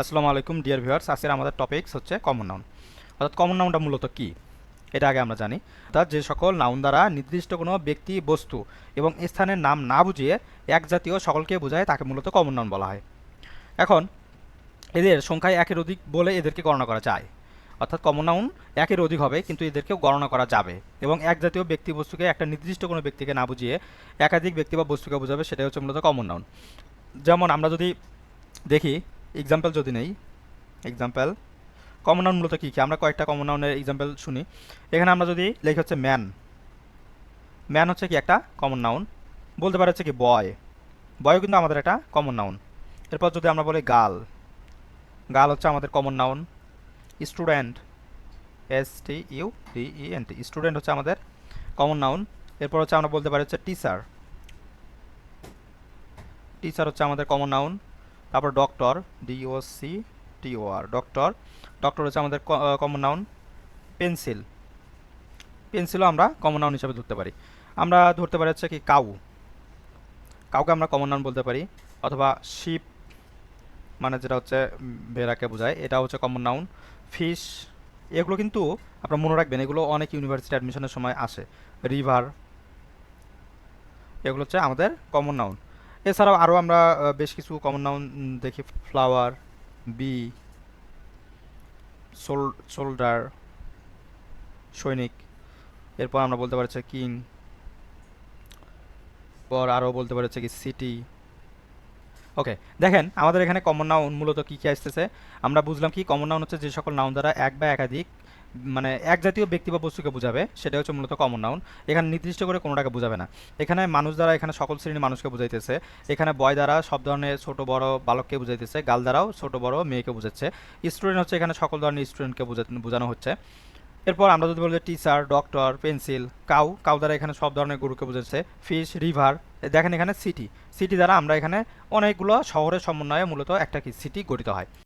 আসসালামু আলাইকুম, dear viewers. আজকের আমাদের টপিকস হচ্ছে কমন নাউন অর্থাৎ কমন নাউনটা মূলত কি? এটা আগে আমরা জানি। অর্থাৎ যে সকল নাউন দ্বারা নির্দিষ্ট কোনো ব্যক্তি, বস্তু এবং স্থানের নাম না বুঝিয়ে এক জাতীয় সকলকে বোঝায়, তাকে মূলত কমন নাউন বলা হয়। এখন, এদের সংখ্যায় একের অধিক বলে এদেরকে গণনা করা যায়। অর্থাৎ কমন নাউন একের অধিক হবে, কিন্তু এদেরকেও গণনা করা যাবে। এবং এক জাতীয় ব্যক্তি, বস্তুকে একটা নির্দিষ্ট কোনো ব্যক্তিকে না বুঝিয়ে একাধিক ব্যক্তি বা বস্তুকে বোঝাবে, সেটাই হচ্ছে মূলত কমন নাউন যেমন আমরা যদি দেখি এক্সাম্পল যদি নেই এক্সাম্পল কমন নাউন মূলত কী কী? আমরা কয়েকটা কমন নাউনের এক্সাম্পল শুনি। এখানে আমরা যদি লেখি হচ্ছে ম্যান ম্যান হচ্ছে কি একটা কমন নাউন বলতে পারে হচ্ছে কি বয় বয়ও কিন্তু আমাদের একটা কমন নাউন এরপর যদি আমরা বলি গার্ল গার্ল হচ্ছে আমাদের common noun student S T U D E N T student হচ্ছে আমাদের কমন নাউন এরপর হচ্ছে আমরা বলতে পারি হচ্ছে টিচার টিচার হচ্ছে আমাদের কমন নাউন তারপর doctor D O C T O R doctor doctor হচ্ছে আমাদের কমন নাউন পেন্সিল পেন্সিলও আমরা কমন নাউন হিসাবে ধরতে পারি। আমরা ধরতে পারি হচ্ছে কি কাউ। কাউকে আমরা কমন নাউন বলতে পারি, অথবা শিপ মানে যেটা হচ্ছে ভেড়াকে বোঝায় এটা হচ্ছে কমন নাউন ফিশ এগুলো কিন্তু আপনারা মনে রাখবেন, এগুলো অনেক ইউনিভার্সিটি অ্যাডমিশনের সময় আসে। রিভার এগুলো হচ্ছে আমাদের কমন নাউন এছাড়াও আরও আমরা বেশ কিছু কমন নাউন দেখি। ফ্লাওয়ার বি সোল সোল্ডার সৈনিক। এরপর আমরা বলতে পারছি কিং পর আরও বলতে পারছি কি সিটি ওকে দেখেন, আমাদের এখানে কমন নাউন মূলত কী কী আসতেছে? আমরা বুঝলাম কি কমন নাউন হচ্ছে যে সকল নাউন দ্বারা এক বা একাধিক মানে এক জাতীয় ব্যক্তি বা বস্তুকে বোঝাবে সেটা হচ্ছে মূলত কমন নাউন এখানে নির্দিষ্ট করে কোনোটাকে বোঝাবে না। এখানে মানুষ দ্বারা এখানে সকল শ্রেণির মানুষকে বুঝাইতেছে। এখানে বয় দ্বারা সব ধরনের ছোট, বড় বালককে বুঝাইতেছে। গাল দ্বারাও ছোট, বড় মেয়েকে বোঝাচ্ছে। স্টুডেন্ট হচ্ছে এখানে সকল ধরনের স্টুডেন্টকে বোঝানো হচ্ছে। এরপর আমরা যদি বলি teacher doctor pencil cow cow দ্বারা এখানে সব ধরনের গরুকে বোঝাচ্ছে। ফিশ রিভার দেখেন এখানে সিটি সিটি দ্বারা আমরা এখানে অনেকগুলো শহরের সমন্বয়ে মূলত একটা কি? সিটি গঠিত হয়।